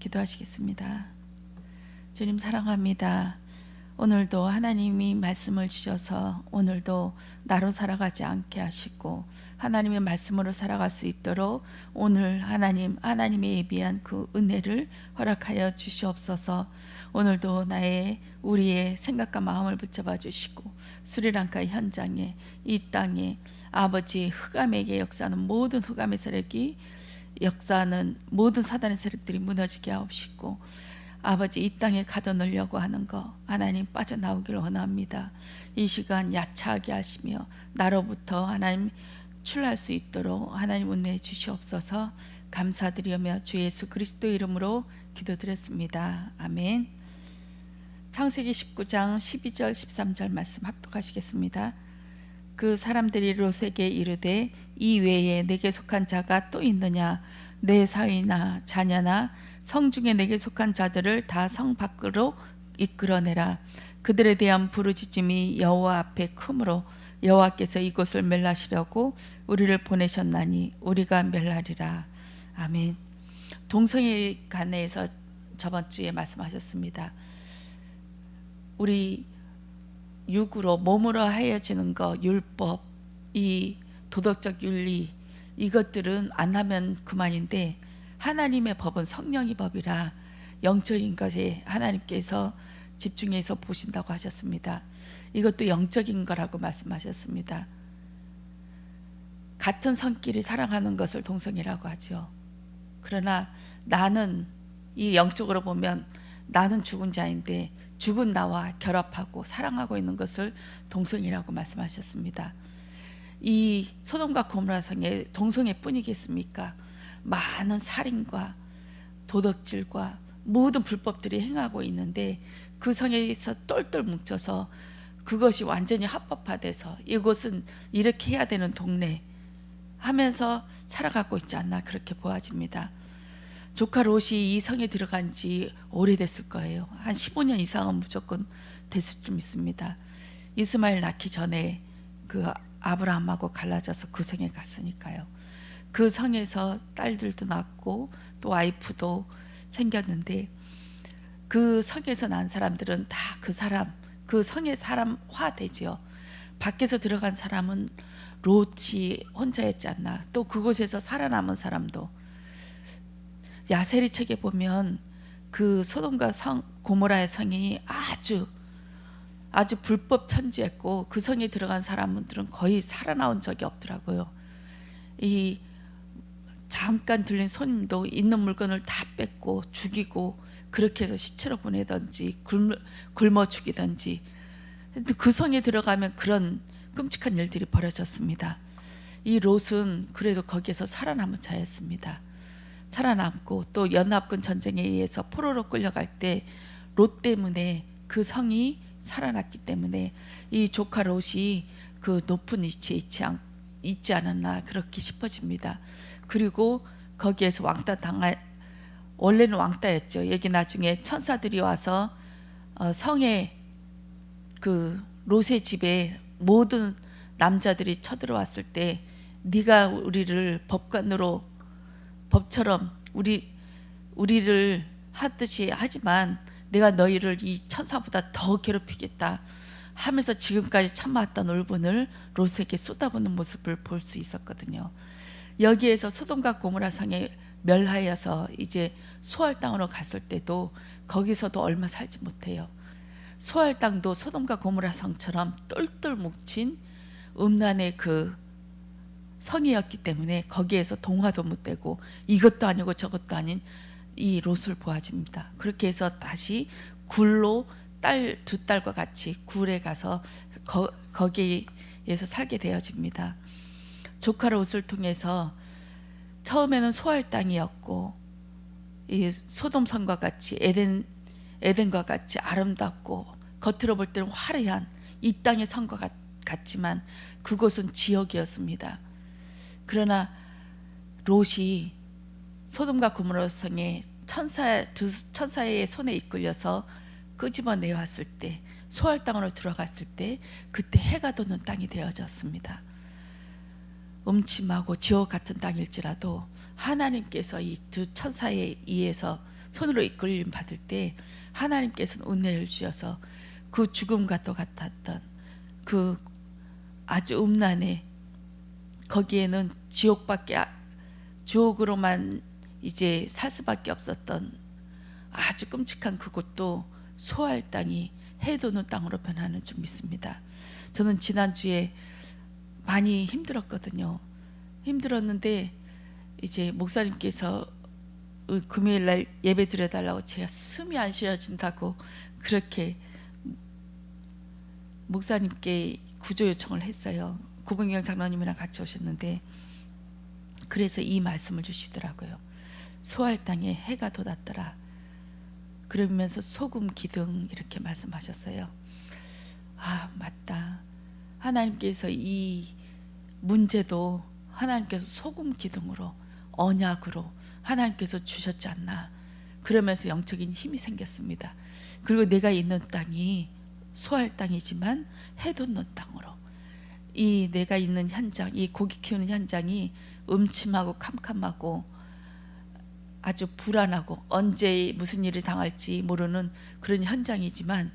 기도하시겠습니다. 주님 사랑합니다. 오늘도 하나님이 말씀을 주셔서 오늘도 나로 살아가지 않게 하시고 하나님의 말씀으로 살아갈 수 있도록 오늘 하나님 하나님의 예비한 그 은혜를 허락하여 주시옵소서. 오늘도 나의 우리의 생각과 마음을 붙잡아 주시고 스리랑카 현장에 이 땅에 아버지 흑암에게 역사하는 모든 흑암의 세력이 역사하는 모든 사단의 세력들이 무너지게 하옵시고 아버지 이 땅에 가둬놓으려고 하는 거 하나님 빠져나오기를 원합니다. 이 시간 야차하게 하시며 나로부터 하나님 출할 수 있도록 하나님 은혜해 주시옵소서 감사드리며 주 예수 그리스도 이름으로 기도드렸습니다. 아멘. 창세기 19장 12절 13절 말씀 합독하시겠습니다. 그 사람들이 롯에게 이르되 이 외에 내게 속한 자가 또 있느냐? 내 사위나 자녀나 성 중에 내게 속한 자들을 다 성 밖으로 이끌어내라. 그들에 대한 부르짖음이 여호와 앞에 크므로 여호와께서 이곳을 멸하시려고 우리를 보내셨나니 우리가 멸하리라. 아멘. 동성애 관해서 저번 주에 말씀하셨습니다. 우리 육으로 몸으로 하여지는 거 율법 이 도덕적 윤리 이것들은 안 하면 그만인데 하나님의 법은 성령의 법이라 영적인 것에 하나님께서 집중해서 보신다고 하셨습니다. 이것도 영적인 거라고 말씀하셨습니다. 같은 성끼리 사랑하는 것을 동성이라고 하죠. 그러나 나는 이 영적으로 보면 나는 죽은 자인데 죽은 나와 결합하고 사랑하고 있는 것을 동성이라고 말씀하셨습니다. 이 소돔과 고모라 성의 동성애 뿐이겠습니까? 많은 살인과 도덕질과 모든 불법들이 행하고 있는데 그 성에서 똘똘 뭉쳐서 그것이 완전히 합법화돼서 이곳은 이렇게 해야 되는 동네 하면서 살아가고 있지 않나 그렇게 보아집니다. 조카 롯이 이 성에 들어간 지 오래됐을 거예요. 한 15년 이상은 무조건 됐을 좀 있습니다. 이스마엘 낳기 전에 그 아브라함하고 갈라져서 그 성에 갔으니까요. 그 성에서 딸들도 낳고 또 와이프도 생겼는데 그 성에서 난 사람들은 다 그 사람 그 성의 사람화 되지요. 밖에서 들어간 사람은 롯이 혼자였지 않나. 또 그곳에서 살아남은 사람도 야세리 책에 보면 그 소돔과 성 고모라의 성이 아주 아주 불법 천지였고 그 성에 들어간 사람들은 거의 살아나온 적이 없더라고요. 이 잠깐 들린 손님도 있는 물건을 다 뺏고 죽이고 그렇게 해서 시체로 보내든지 굶, 굶어 죽이든지 그 성에 들어가면 그런 끔찍한 일들이 벌어졌습니다. 이 롯은 그래도 거기에서 살아남은 자였습니다. 살아남고 또 연합군 전쟁에 의해서 포로로 끌려갈 때 롯 때문에 그 성이 살아났기 때문에 이 조카 롯이 그 높은 위치에 있지, 않, 있지 않았나 그렇게 싶어집니다. 그리고 거기에서 왕따 당할 원래는 왕따였죠. 여기 나중에 천사들이 와서 어, 성에 그 롯의 집에 모든 남자들이 쳐들어왔을 때 네가 우리를 법관으로 법처럼 우리 우리를 하듯이 하지만 내가 너희를 이 천사보다 더 괴롭히겠다 하면서 지금까지 참아왔던 울분을 롯에게 쏟아부는 모습을 볼 수 있었거든요. 여기에서 소돔과 고모라 성에 멸하여서 이제 소알 땅으로 갔을 때도 거기서도 얼마 살지 못해요. 소알 땅도 소돔과 고모라 성처럼 똘똘 뭉친 음란의 그 성이었기 때문에 거기에서 동화도 못 되고 이것도 아니고 저것도 아닌 이 롯을 보아집니다. 그렇게 해서 다시 굴로 딸 두 딸과 같이 굴에 가서 거, 거기에서 살게 되어집니다. 조카 롯을 통해서 처음에는 소할 땅이었고 이 소돔 성과 같이 에덴 에덴과 같이 아름답고 겉으로 볼 때는 화려한 이 땅의 성과 같, 같지만 그곳은 지역이었습니다. 그러나 롯이 소돔과 고모라 성에 천사 두 천사의 손에 이끌려서 끄집어 내왔을 때 소할 땅으로 들어갔을 때 그때 해가 도는 땅이 되어졌습니다. 음침하고 지옥 같은 땅일지라도 하나님께서 이 두 천사에 의해서 손으로 이끌림 받을 때 하나님께서는 은혜를 주셔서 그 죽음과 또 같았던 그 아주 음란에 거기에는 지옥밖에 아- 지옥으로만 이제 살 수밖에 없었던 아주 끔찍한 그곳도 소할 땅이 해도는 땅으로 변하는 줄 믿습니다. 저는 지난주에 많이 힘들었거든요. 힘들었는데 이제 목사님께서 금요일 날 예배 드려달라고 제가 숨이 안 쉬어진다고 그렇게 목사님께 구조 요청을 했어요. 구봉경 장로님이랑 같이 오셨는데 그래서 이 말씀을 주시더라고요. 소할 땅에 해가 돋았더라. 그러면서 소금 기둥 이렇게 말씀하셨어요. 아 맞다. 하나님께서 이 문제도 하나님께서 소금 기둥으로 언약으로 하나님께서 주셨지 않나. 그러면서 영적인 힘이 생겼습니다. 그리고 내가 있는 땅이 소할 땅이지만 해돋는 땅으로 이 내가 있는 현장, 이 고기 키우는 현장이 음침하고 캄캄하고 아주 불안하고 언제 무슨 일이 당할지 모르는 그런 현장이지만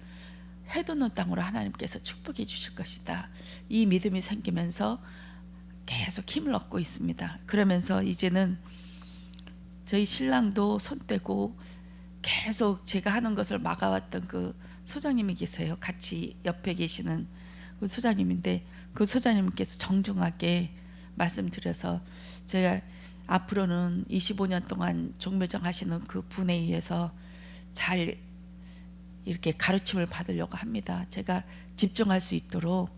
해돋는 땅으로 하나님께서 축복해 주실 것이다. 이 믿음이 생기면서 계속 힘을 얻고 있습니다. 그러면서 이제는 저희 신랑도 손 떼고 계속 제가 하는 것을 막아왔던 그 소장님이 계세요. 같이 옆에 계시는 그 소장님인데 그 소장님께서 정중하게 말씀드려서 제가 앞으로는 25년 동안 종묘정 하시는 그 분에 의해서 잘 이렇게 가르침을 받으려고 합니다. 제가 집중할 수 있도록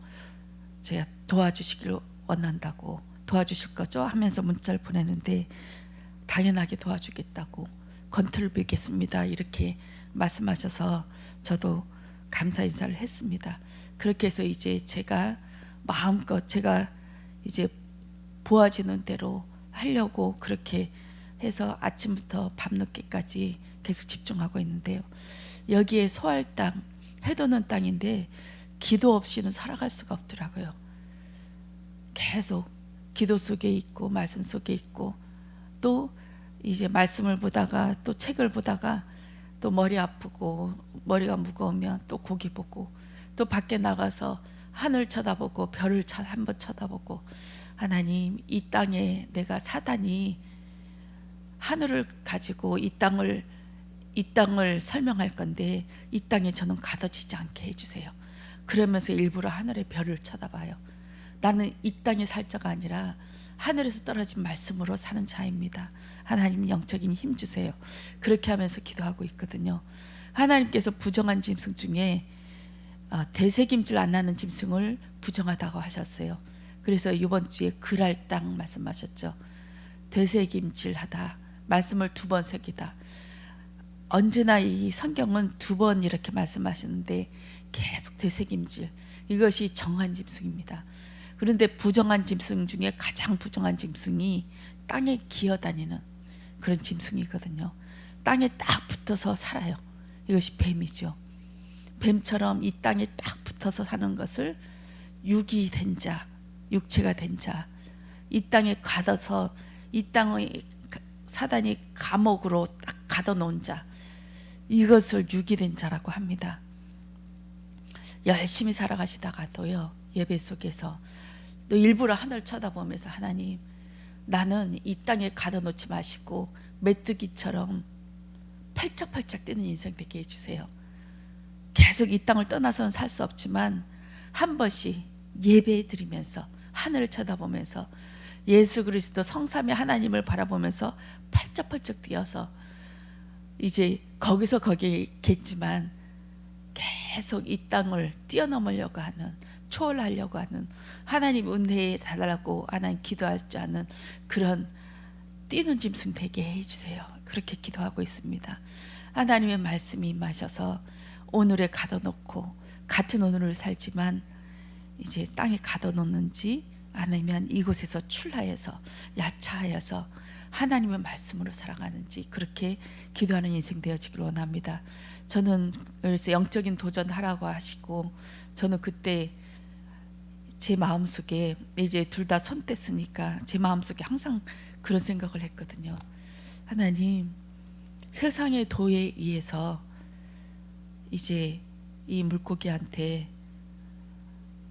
제가 도와주시길 원한다고 도와주실 거죠? 하면서 문자를 보내는데 당연하게 도와주겠다고 건투를 빌겠습니다. 이렇게 말씀하셔서 저도 감사 인사를 했습니다. 그렇게 해서 이제 제가 마음껏 제가 이제 보아지는 대로 하려고 그렇게 해서 아침부터 밤늦게까지 계속 집중하고 있는데요. 여기에 소할 땅, 해도는 땅인데 기도 없이는 살아갈 수가 없더라고요. 계속 기도 속에 있고 말씀 속에 있고 또 이제 말씀을 보다가 또 책을 보다가 또 머리 아프고 머리가 무거우면 또 고기 보고 또 밖에 나가서 하늘 쳐다보고 별을 쳐- 한번 쳐다보고 하나님 이 땅에 내가 사단이 하늘을 가지고 이 땅을 이 땅을 설명할 건데 이 땅에 저는 가둬지지 않게 해주세요. 그러면서 일부러 하늘의 별을 쳐다봐요. 나는 이 땅에 살 자가 아니라 하늘에서 떨어진 말씀으로 사는 자입니다. 하나님 영적인 힘 주세요. 그렇게 하면서 기도하고 있거든요. 하나님께서 부정한 짐승 중에 어, 대세 김질 안 나는 짐승을 부정하다고 하셨어요. 그래서 이번 주에 그랄 땅 말씀하셨죠. 대세김질하다 말씀을 두 번 새기다. 언제나 이 성경은 두 번 이렇게 말씀하시는데 계속 되새김질 이것이 정한 짐승입니다. 그런데 부정한 짐승 중에 가장 부정한 짐승이 땅에 기어다니는 그런 짐승이거든요. 땅에 딱 붙어서 살아요. 이것이 뱀이죠. 뱀처럼 이 땅에 딱 붙어서 사는 것을 육이 된 자, 육체가 된 자, 이 땅에 가둬서 이 땅의 사단이 감옥으로 딱 가둬놓은 자, 이것을 육이 된 자라고 합니다. 열심히 살아가시다가도요 예배 속에서 또 일부러 하늘 쳐다보면서 하나님 나는 이 땅에 가둬놓지 마시고 메뚜기처럼 펄쩍펄쩍 뛰는 인생 되게 해주세요. 계속 이 땅을 떠나서는 살 수 없지만 한 번씩 예배 드리면서 하늘을 쳐다보면서 예수 그리스도 성삼위 하나님을 바라보면서 펄쩍펄쩍 뛰어서 이제 거기서 거기겠지만 계속 이 땅을 뛰어넘으려고 하는 초월하려고 하는 하나님 은혜에 달라고 하나님 기도할 줄 아는 그런 뛰는 짐승 되게 해주세요. 그렇게 기도하고 있습니다. 하나님의 말씀이 임하셔서 오늘에 가둬놓고 같은 오늘을 살지만 이제 땅에 가둬놓는지 아니면 이곳에서 출하여서 야차하여서 하나님의 말씀으로 살아가는지 그렇게 기도하는 인생 되어지길 원합니다. 저는 그래서 영적인 도전하라고 하시고 저는 그때 제 마음속에 이제 둘 다 손 뗐으니까 제 마음속에 항상 그런 생각을 했거든요. 하나님 세상의 도에 의해서 이제 이 물고기한테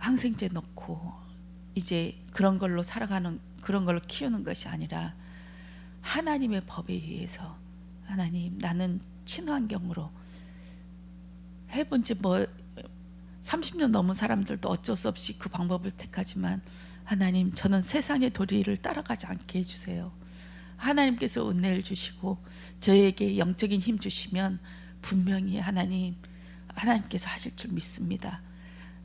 항생제 넣고 이제 그런 걸로 살아가는 그런 걸로 키우는 것이 아니라 하나님의 법에 의해서 하나님 나는 친환경으로 해본 지뭐 30년 넘은 사람들도 어쩔 수 없이 그 방법을 택하지만 하나님 저는 세상의 도리를 따라가지 않게 해주세요. 하나님께서 은혜를 주시고 저에게 영적인 힘 주시면 분명히 하나님 하나님께서 하실 줄 믿습니다.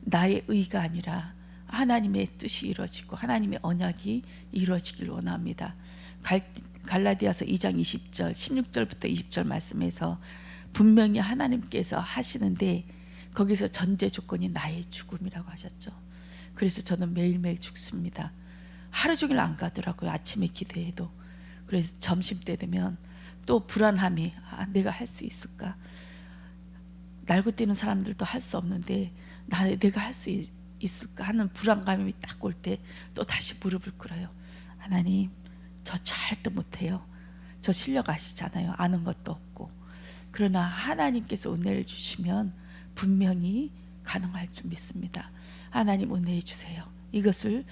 나의 의가 아니라 하나님의 뜻이 이루어지고 하나님의 언약이 이루어지길 원합니다. 갈, 갈라디아서 2장 20절 16절부터 20절 말씀에서 분명히 하나님께서 하시는데 거기서 전제 조건이 나의 죽음이라고 하셨죠. 그래서 저는 매일매일 죽습니다. 하루 종일 안 가더라고요. 아침에 기도해도. 그래서 점심 때 되면 또 불안함이 아, 내가 할 수 있을까? 날고 뛰는 사람들도 할 수 없는데 나 내가 할 수 있을까 하는 불안감이 딱 올 때 또 다시 무릎을 꿇어요. 하나님, 저 절대 못해요. 저 실력 아시잖아요. 아는 것도 없고. 그러나 하나님께서 은혜를 주시면 분명히 가능할 줄 믿습니다. 하나님 은혜해 주세요. 이것을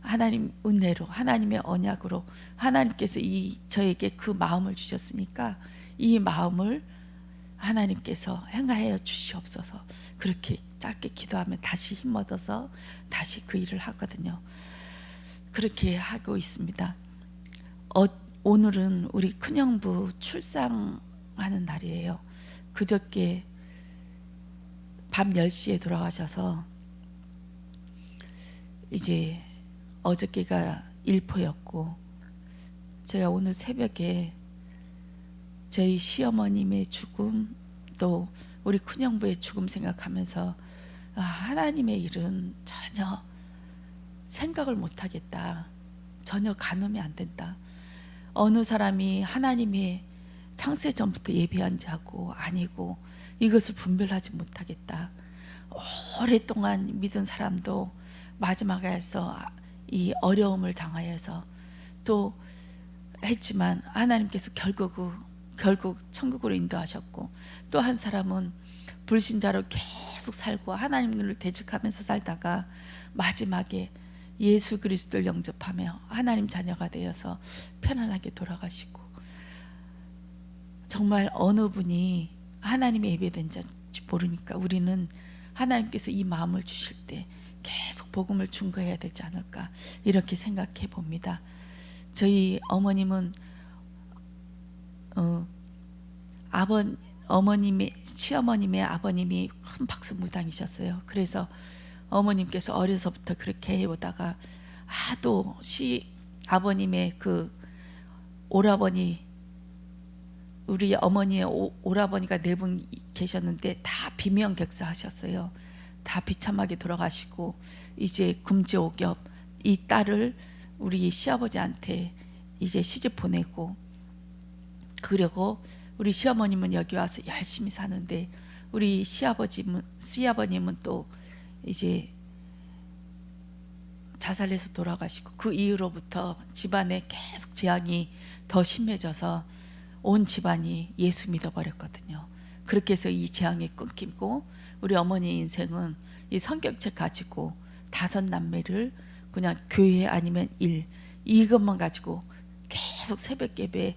하나님 은혜로 하나님의 언약으로 하나님께서 이 저에게 그 마음을 주셨으니까 이 마음을 하나님께서 행하여 주시옵소서. 그렇게 짧게 기도하면 다시 힘 얻어서 다시 그 일을 하거든요. 그렇게 하고 있습니다. 어, 오늘은 우리 큰형부 출산하는 날이에요. 그저께 밤 10시에 돌아가셔서 이제 어저께가 일포였고 제가 오늘 새벽에 저희 시어머님의 죽음 또 우리 큰형부의 죽음 생각하면서 아, 하나님의 일은 전혀 생각을 못하겠다. 전혀 가늠이 안 된다. 어느 사람이 하나님의 창세 전부터 예비한 자고 아니고 이것을 분별하지 못하겠다. 오랫동안 믿은 사람도 마지막에서 이 어려움을 당하여서 또 했지만 하나님께서 결국 결국 천국으로 인도하셨고 또 한 사람은 불신자로 계속 살고 하나님을 대적하면서 살다가 마지막에 예수 그리스도를 영접하며 하나님 자녀가 되어서 편안하게 돌아가시고 정말 어느 분이 하나님의 예배된 자인지 모르니까 우리는 하나님께서 이 마음을 주실 때 계속 복음을 증거해야 되지 않을까 이렇게 생각해 봅니다. 저희 어머님은 어, 아버 어머님의 시어머님의 아버님이 큰 박수 무당이셨어요. 그래서 어머님께서 어려서부터 그렇게 해오다가 하도 시 아버님의 그 오라버니 우리 어머니의 오, 오라버니가 네 분 계셨는데 다 비명격사하셨어요. 다 비참하게 돌아가시고 이제 금지오겹 이 딸을 우리 시아버지한테 이제 시집 보내고 그리고 우리 시어머님은 여기 와서 열심히 사는데 우리 시아버지는 시아버님은 또 이제 자살해서 돌아가시고 그 이후로부터 집안에 계속 재앙이 더 심해져서 온 집안이 예수 믿어버렸거든요. 그렇게 해서 이 재앙이 끊기고 우리 어머니 인생은 이 성경책 가지고 다섯 남매를 그냥 교회 아니면 일 이것만 가지고 계속 새벽 예배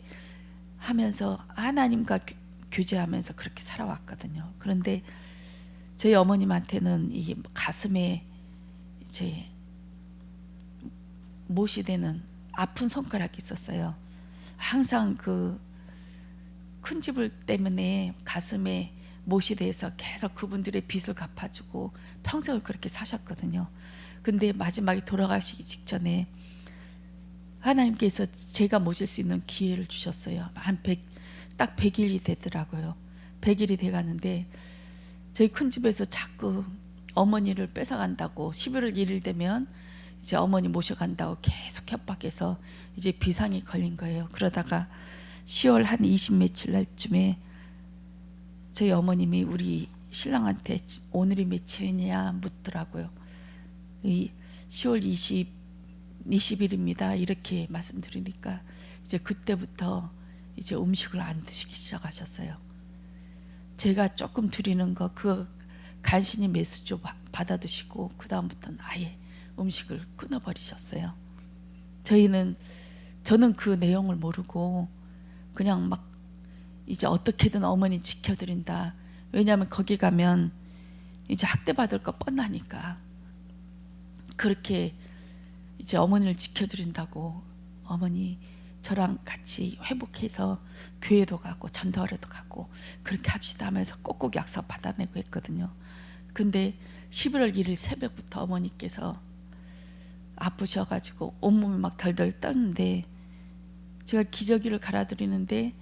하면서 하나님과 교- 교제하면서 그렇게 살아왔거든요. 그런데 저희 어머님한테는 이 가슴에 이제 못이 되는 아픈 손가락이 있었어요. 항상 그 큰 집을 때문에 가슴에 못이 돼서 계속 그분들의 빚을 갚아주고 평생을 그렇게 사셨거든요. 근데 마지막에 돌아가시기 직전에 하나님께서 제가 모실 수 있는 기회를 주셨어요. 한 100, 딱 100일이 되더라고요. 100일이 돼 가는데 저희 큰 집에서 자꾸 어머니를 뺏어간다고 11월 1일 되면 이제 어머니 모셔간다고 계속 협박해서 이제 비상이 걸린 거예요. 그러다가 10월 한 20 며칠 날쯤에 저희 어머님이 우리 신랑한테 오늘이 며칠이냐 묻더라고요. 이 10월 20 20일입니다. 이렇게 말씀드리니까 이제 그때부터 이제 음식을 안 드시기 시작하셨어요. 제가 조금 드리는 거 그 간신히 바- 받아 드시고 그 다음부터는 아예 음식을 끊어 버리셨어요. 저희는 저는 그 내용을 모르고 그냥 막 이제 어떻게든 어머니 지켜드린다. 왜냐하면 거기 가면 이제 학대 받을 거 뻔하니까 그렇게 이제 어머니를 지켜드린다고 어머니 저랑 같이 회복해서 교회도 가고 전도하러도 가고 그렇게 합시다 하면서 꼭꼭 약속 받아내고 했거든요. 근데 11월 1일 새벽부터 어머니께서 아프셔가지고 온몸이 막 덜덜 떨는데 제가 기저귀를 갈아드리는데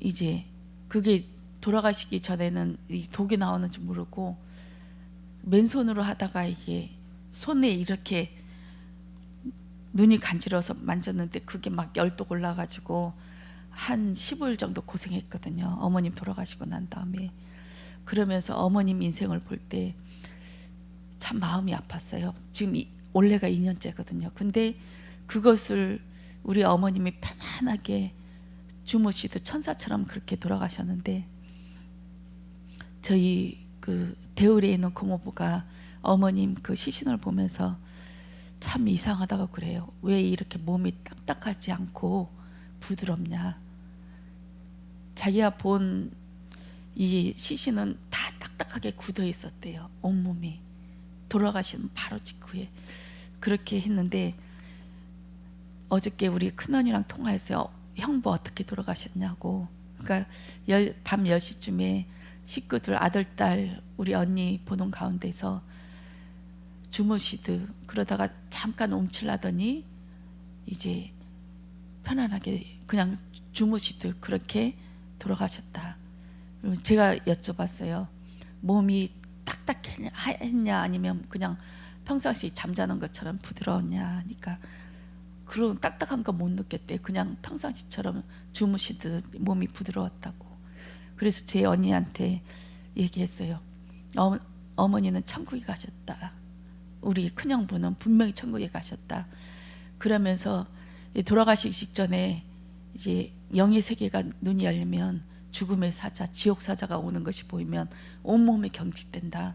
이제 그게 돌아가시기 전에는 이 독이 나오는지 모르고 맨손으로 하다가 이게 손에 이렇게 눈이 간지러서 만졌는데 그게 막 열독 올라가지고 한 15일 정도 고생했거든요. 어머님 돌아가시고 난 다음에 그러면서 어머님 인생을 볼 때 참 마음이 아팠어요. 지금 이, 올해가 2년째거든요. 근데 그것을 우리 어머님이 편안하게 주무시듯 천사처럼 그렇게 돌아가셨는데 저희 그 대우리에 있는 고모부가 어머님 그 시신을 보면서 참 이상하다고 그래요. 왜 이렇게 몸이 딱딱하지 않고 부드럽냐? 자기가 본 이 시신은 다 딱딱하게 굳어 있었대요. 온몸이 돌아가신 바로 직후에 그렇게 했는데 어저께 우리 큰언니랑 통화했어요. 형부 어떻게 돌아가셨냐고. 그러니까 열, 밤 10시쯤에 식구들 아들 딸 우리 언니 보는 가운데서 주무시듯 그러다가 잠깐 움찔하더니 이제 편안하게 그냥 주무시듯 그렇게 돌아가셨다. 제가 여쭤봤어요. 몸이 딱딱했냐 아니면 그냥 평상시 잠자는 것처럼 부드러웠냐 하니까 그런 딱딱한 거 못 느꼈대. 그냥 평상시처럼 주무시듯 몸이 부드러웠다고. 그래서 제 언니한테 얘기했어요. 어, 어머니는 천국에 가셨다. 우리 큰형부는 분명히 천국에 가셨다. 그러면서 이 돌아가시기 직전에 이제 영의 세계가 눈이 열리면 죽음의 사자, 지옥 사자가 오는 것이 보이면 온몸이 경직된다.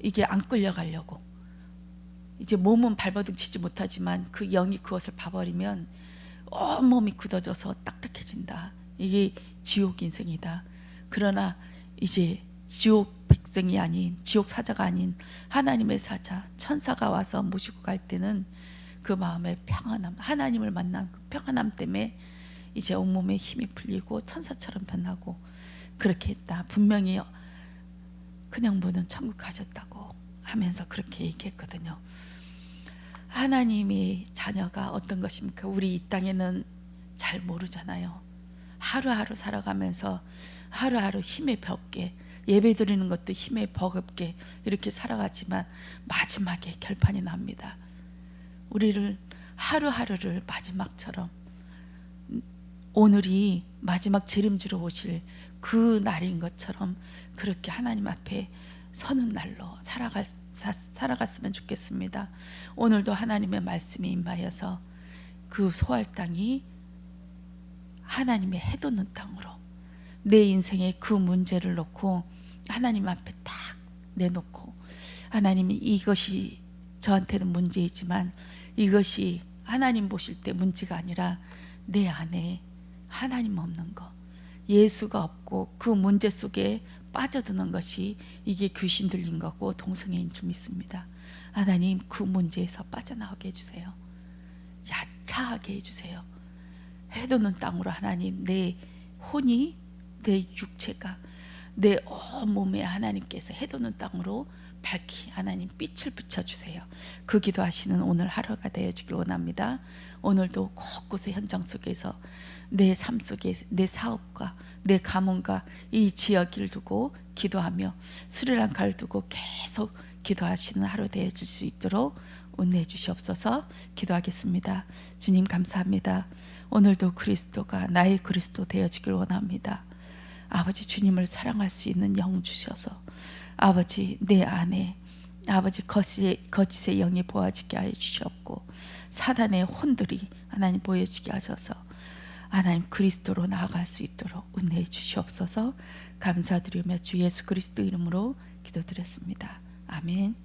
이게 안 끌려가려고. 이제 몸은 발버둥 치지 못하지만 그 영이 그것을 봐버리면 온몸이 굳어져서 딱딱해진다. 이게 지옥 인생이다. 그러나 이제 지옥 백성이 아닌 지옥 사자가 아닌 하나님의 사자 천사가 와서 모시고 갈 때는 그 마음의 평안함 하나님을 만난 그 평안함 때문에 이제 온몸에 힘이 풀리고 천사처럼 변하고 그렇게 했다. 분명히 그냥 분은 천국 가셨다고 하면서 그렇게 얘기했거든요. 하나님이 자녀가 어떤 것입니까? 우리 이 땅에는 잘 모르잖아요. 하루하루 살아가면서 하루하루 힘에 벽게 예배 드리는 것도 힘에 버겁게 이렇게 살아가지만 마지막에 결판이 납니다. 우리를 하루하루를 마지막처럼 오늘이 마지막 재림주로 오실 그 날인 것처럼 그렇게 하나님 앞에 서는 날로 살아갈, 사, 살아갔으면 좋겠습니다. 오늘도 하나님의 말씀이 임하여서 그 소할 땅이 하나님의 해돋는 땅으로 내 인생의 그 문제를 놓고 하나님 앞에 딱 내놓고 하나님이 이것이 저한테는 문제이지만 이것이 하나님 보실 때 문제가 아니라 내 안에 하나님 없는 거 예수가 없고 그 문제 속에 빠져드는 것이 이게 귀신 들린 거고 동성애인 줄 믿습니다. 하나님 그 문제에서 빠져나오게 해주세요. 야차하게 해주세요. 해돋는 땅으로 하나님 내 혼이 내 육체가 내 온몸에 하나님께서 해돋는 땅으로 밝히 하나님 빛을 비춰주세요. 그 기도하시는 오늘 하루가 되어지길 원합니다. 오늘도 곳곳의 현장 속에서 내 삶 속에 내 사업과 내 가문과 이 지역을 두고 기도하며 스리랑카를 두고 계속 기도하시는 하루 되어질 수 있도록 은혜해 주시옵소서 기도하겠습니다. 주님 감사합니다. 오늘도 그리스도가 나의 그리스도 되어지길 원합니다. 아버지 주님을 사랑할 수 있는 영 주셔서 아버지 내 안에 아버지 거짓의, 거짓의 영이 보아지게 하여 주시옵고 사단의 혼들이 하나님 보여지게 하셔서 하나님 그리스도로 나아갈 수 있도록 은혜해 주시옵소서 감사드리며 주 예수 그리스도 이름으로 기도드렸습니다. 아멘.